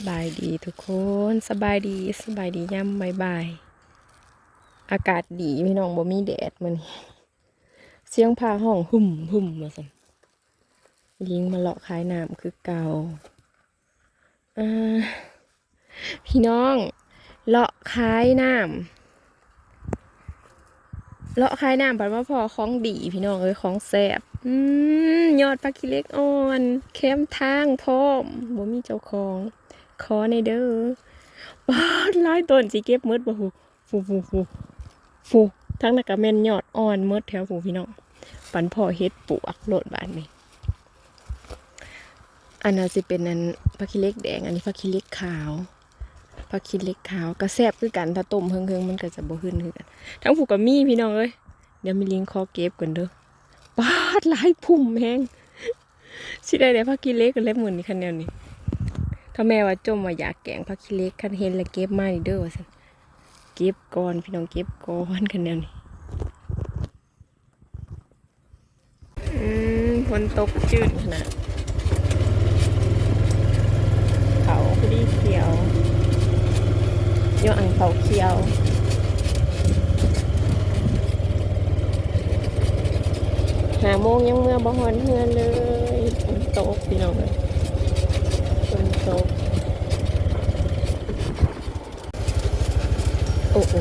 สบายดีทุกคนสบายดีสบายดีย่ำบายบายอากาศดีพี่น้องบ่มีแดดมันเสียงพาห้องหุ่มหุ่มมาสันลิงมาเลาะขายน้ำคือเก่าพี่น้องเลาะขายน้ำเลาะขายน้ำปัดว่าพอของดีพี่น้องเอ้ยของแซ่บยอดปลาคิเล็กอ่อน เข้มทางพร้อมบ่มีเจ้าของ ขอในเด้อบ้านหลายต้นสิเก็บหมดบ่ฮูฟูฟูฟูฟูทั้งนักกะแม่นยอดอ่อนหมดแถวฟูพี่น้องปันพ่อเฮ็ดปลวกโหลดบานนี่อันนั้นสิเป็นอันผักขี้เล็กแดง อันนี้ผักขี้เล็กขาวผักขี้เล็กขาวก็แซ่บคือกันถ้าต้มเฮิงๆมันก็จะบ่ขึ้นคือกันทั้งผูกกับมีพี่น้องเอ้ยเดี๋ยวมีลิงคอเก็บกันเด้อบานหลายพุ่มแฮงสิได้แต่ผักขี้เล็กกันเล็บหมุนนี่คันเดียวนี่ ถ้าแม่ว่าจมว่าอยากแกงผักขี้เล็กคันเห็นแล้วเก็บมานี่เด้อว่าซั่นเก็บก่อนพี่น้องเก็บก่อนคันแนวนี้อืมฝนตกจืดขนาดเขาพอดีเขียวโยอังเขาเขียวหาโมงยังเมื่อบ่ฮอนเฮือนเลยฝนตกพี่น้องเอ้ย ฝนตกโอ้โอ้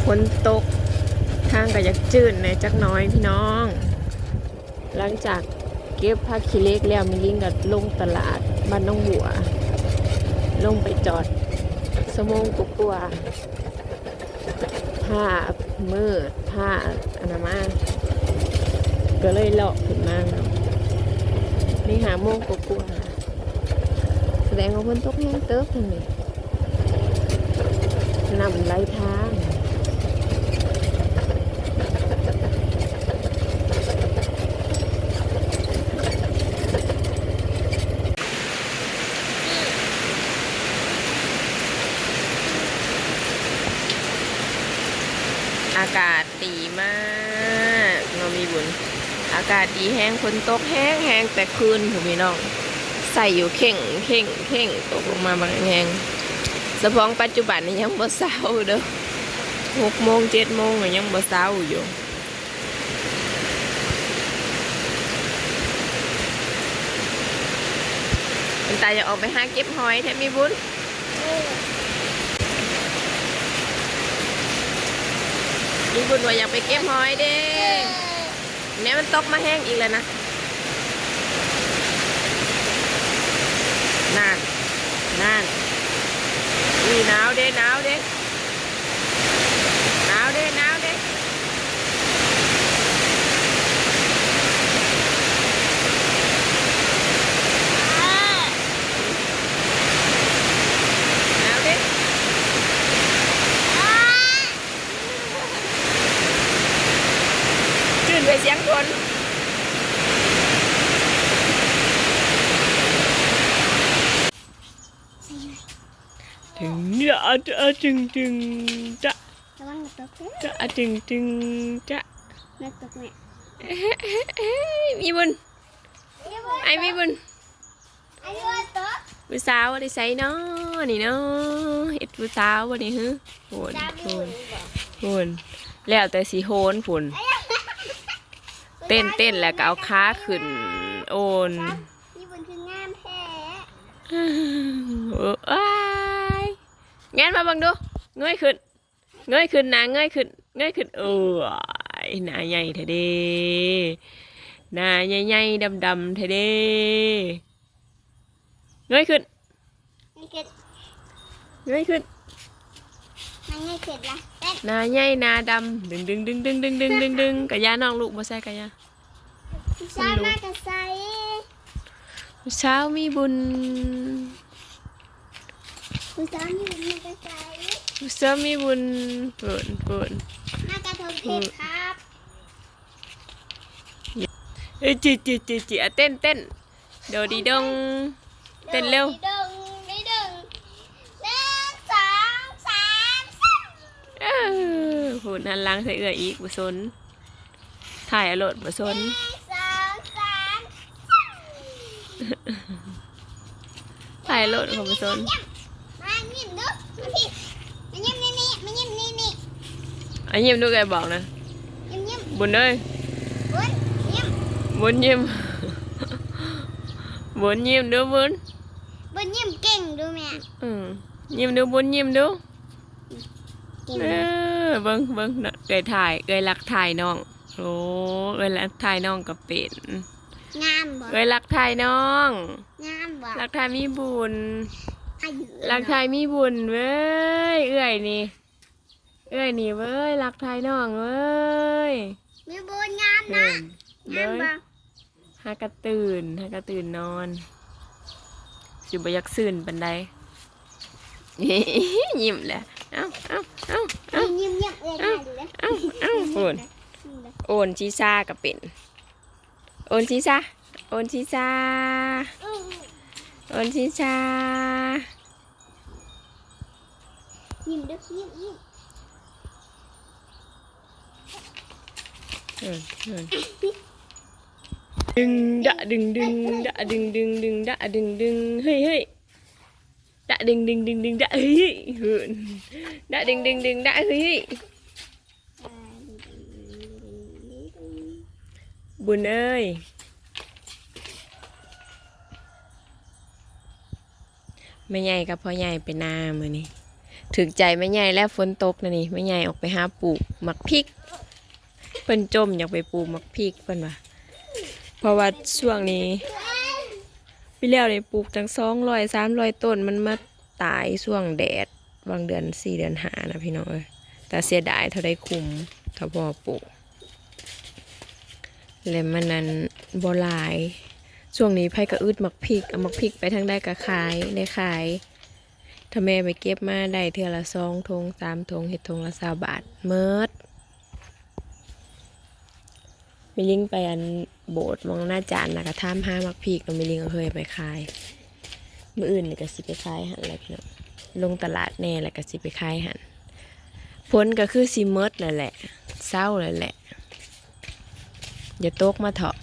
ฝ นตก ทางก็อยากจืดในจักน้อยพี่น้อง หลังจากเก็บผ้าคีเล็กแล้วมีลิงกับลงตลาดบ้านน้องบัว ลงไปจอดสมงกุกัวผ้ามืดผ้าอนามาก็เลยเลาะขึ้นมาเนาะนี่หาโมงกลัวแสดงว่าคนตกแห้งเติบทางนี้นำไหลทางอากาศดีมากเรามีบุญ อากาศดีแห้งฝนตกแห้งแห้งแต่คืนคุณพี่น้อง ใส่อยู่เข่งเข่งเข่งตกลงมาบางแหงสะพองปัจจุบันนี้ยังบ่เศร้าเด้อหกโมงเจ็ดโมงยังบ่เศร้าอยู่คุณตาอยากออกไปหาเก็บหอยแทบมีบุญ มีบุญว่าอยากไปเก็บหอยเด้เนี่ยมันตกมาแห้งอีกแล้วนะนั่นนั่นอีหนาวเด้หนาวเด้หนาวเด้หนาวเด้หนาวเด้ชื่นไปเสียงคน ถึงเนี่ยอะจะอะจึงจึงจะระวังกระตุกจะอะจึงจึงจะกระตุกเนี่ยเอ้ยเอ้ยเอ้ยมีบุญไอ้มีบุญไอ้วัวตุกผู้สาวได้ใส่เนาะนี่เนาะเฮ็ดผู้สาวบ่นี่ฮึโหนโหนโหนแล้วแต่สิโหนพุ่นเต้นเต้นแล้วก็เอาขาขึ้นโอนนี่บุญคืองามแท้ เอออ้ายงั้นมาเบังดู เงยขึ้น เงยขึ้นนะเงยขึ้น เงยขึ้น เออหน้าใหญ่เท่เด้หน้าใหญ่ๆดำๆเท่เด้เงยขึ้นไม่เก็ดเงยขึ้นมันไม่เก็ดละเต้นหน้าใหญ่หน้าดำดึงดึงดึงดึงดึงดึงดึงดึงกะยาน้องลูกบ่ใส่กะยาผู้ชายมากระใสเช้ามีบุญ คุณสามีบุญมากระจายคุณบุญเมากระทงเทพครับเอ้ยจีจีจีจีเต้นเต้นโดดีดงเต้นเร็วหูนั่นล้างใส่เอื้ออีกบุษนถ่ายอารรถบุษนถ่ายอารมณ์ของบุษน พี่มายิ้มนี่นี่มายิ้มนี่นี่อันยิ้มดูไกบอกนะยิ้มยิ้มบุญเอ้ยบุญยิ้มบุญยิ้มบุญยิ้มดูบุญบุญยิ้มเก่งดูแม่อืมยิ้มดูบุญยิ้มดูเก่งเออเบิ่งเบิ่งน่ะเกยถ่ายเกยรักถ่ายน้องโอ้เกยรักถ่ายน้องก็เป็นงามบ่เกยรักถ่ายน้องงามบ่รักถ่ายมีบุญอายุ รักถ่ายมีบุญเว้ย เอื้อยนี่ เอื้อยนี่เว้ยรักถ่ายน้องเว้ย มีบุญงามเอิ่นะมงามเว้ยบ่หากระตื่นหากระตื่นนอน สิบอยักซื่นปันใดยิ้มแหละเอ้าเอ้าเอ้าเอ้ายิ้มยิ้มเลยค่ะดูเลยเอ้าเอ้าโอนโอนชีซาก็เป็น โอนชีซาโอนชีซา โอนชีซายิ้มดูยิ้มยิ้มอืมอืมดึงดะดึงดึงดะดึงดึงดึงดะดึง ดึงเฮ้ยเฮ้ยดะดึงดึงดึงดึงดะเฮ้ยเฮ้ยเหินดะดึงดึงดึงดะเฮ้ยเฮ้ยบุญเอ้ยแม่ใหญ่กับพ่อใหญ่ไปนามือนี่ถึกใจแม่ใหญ่แล้วฝนตกนะนี่แม่ใหญ่ออกไปหาปลูกหมักพริกเพิ่นจมอยากไปปลูกหมักพริกเพิ่นว่าเพราะว่าช่วงนี้พี่แล้วนี่ปลูกจังสองร้อยสามร้อยต้นมันมาตายช่วงแดดบางเดือนสี่เดือนหานะพี่น้องเอ้ยแต่เสียดายเท่าได้คุมถ้าพอปลูกแล้วมันนั้นบหลาย ช่วงนี้ไผก็อึดหมักพริกเอาหมักพริกไปทางได้ก็ขายได้ขายถ้าแม่ไปเก็บมาได้เทื่อละสองทงสามทงเห็ดทงละสาบาทเมิดมีลิงไปอันโบสถ์มองหน้าจานนะกระทามห้ามักพริกแล้วมีลิงเคยไปขายมื่ออื่นนี่ก็สิไปขายหันอะไรพี่น้องลงตลาดแน่แล้วก็สิไปขายหันผลก็คือสิเมิดนั่นแหละเศร้าเลยแหละ อย่าตกมาเถาะ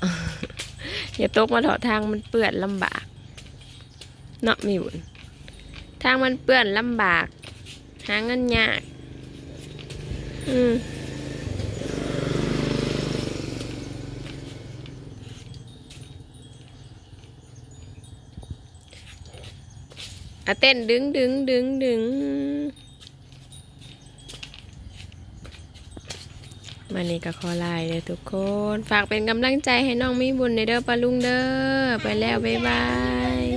อย่าตกมาถาะทางมันเปื้อนลำบาก เนาะมีบุญทางมันเปื้อนลำบาก หาเงินยาก อืมอะเต้นดึงดึงดึงดึง มานี่ก็ขอลายเลยทุกคน ฝากเป็นกำลังใจให้น้องมีบุญในเด้อปาลุงเด้อ ไปแล้ว บ๊ายบาย